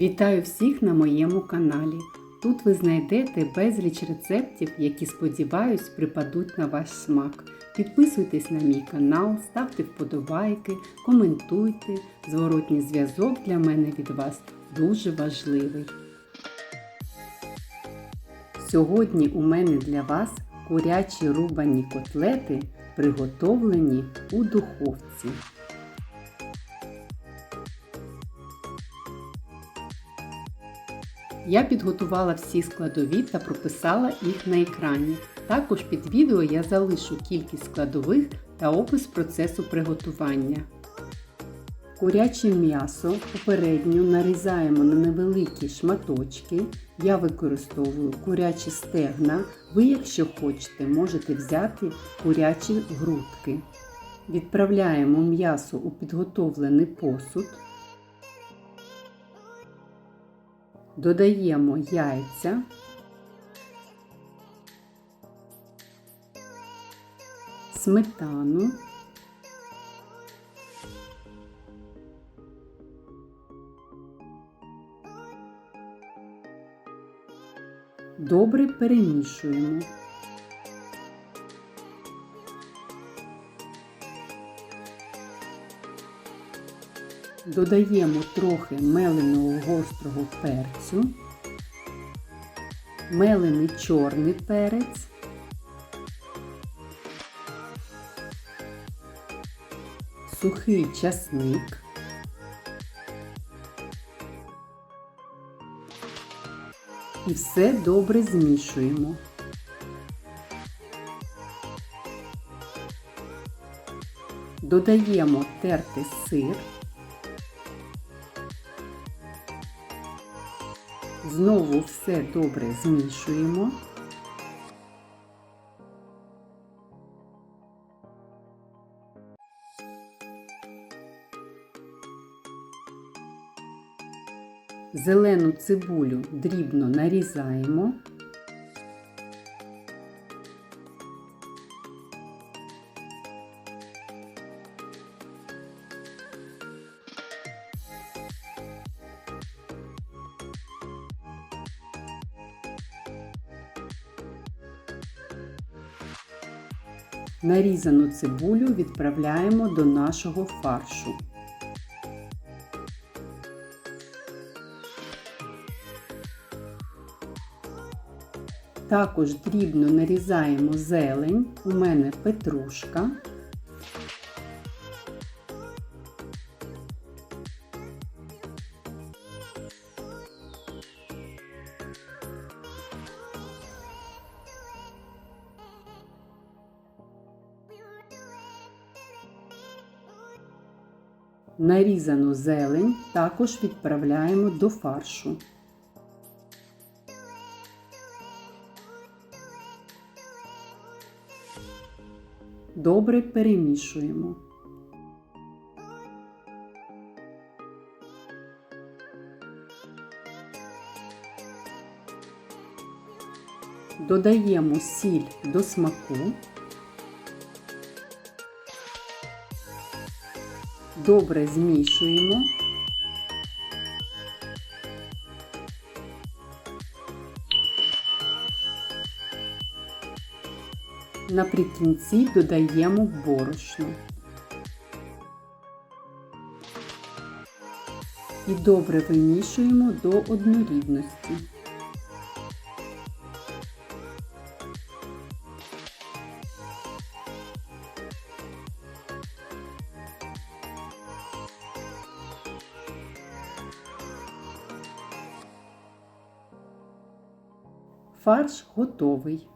Вітаю всіх на моєму каналі. Тут ви знайдете безліч рецептів, які, сподіваюсь, припадуть на ваш смак. Підписуйтесь на мій канал, ставте вподобайки, коментуйте. Зворотній зв'язок для мене від вас дуже важливий. Сьогодні у мене для вас курячі рубані котлети, приготовлені у духовці. Я підготувала всі складові та прописала їх на екрані. Також під відео я залишу кількість складових та опис процесу приготування. Куряче м'ясо попередньо нарізаємо на невеликі шматочки. Я використовую курячі стегна. Ви, якщо хочете, можете взяти курячі грудки. Відправляємо м'ясо у підготовлений посуд. Додаємо яйця, сметану, добре перемішуємо. Додаємо трохи меленого гострого перцю, мелений чорний перець, сухий часник, і все добре змішуємо. Додаємо тертий сир. Знову все добре змішуємо. Зелену цибулю дрібно нарізаємо. Нарізану цибулю відправляємо до нашого фаршу. Також дрібно нарізаємо зелень, у мене петрушка. Нарізану зелень також відправляємо до фаршу. Добре перемішуємо. Додаємо сіль до смаку. Добре змішуємо. Наприкінці додаємо борошно. І добре вимішуємо до однорідності. Фарш готовий.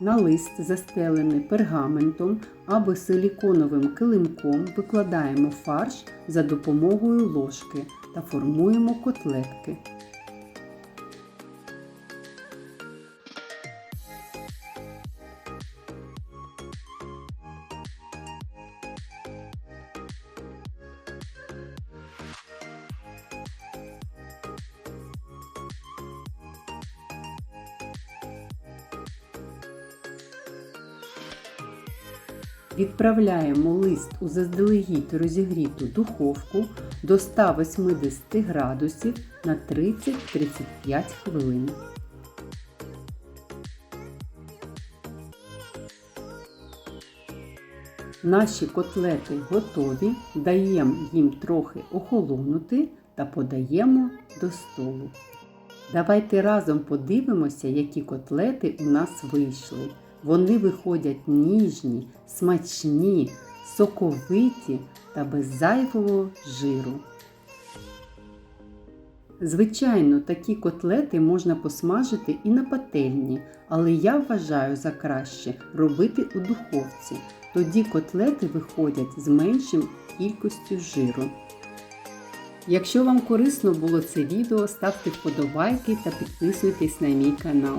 На лист, застелений пергаментом або силіконовим килимком, викладаємо фарш за допомогою ложки та формуємо котлетки. Відправляємо лист у заздалегідь розігріту духовку до 180 градусів на 30-35 хвилин. Наші котлети готові, даємо їм трохи охолонути та подаємо до столу. Давайте разом подивимося, які котлети у нас вийшли. Вони виходять ніжні, смачні, соковиті та без зайвого жиру. Звичайно, такі котлети можна посмажити і на пательні, але я вважаю за краще робити у духовці. Тоді котлети виходять з меншим кількістю жиру. Якщо вам корисно було це відео, ставте вподобайки та підписуйтесь на мій канал.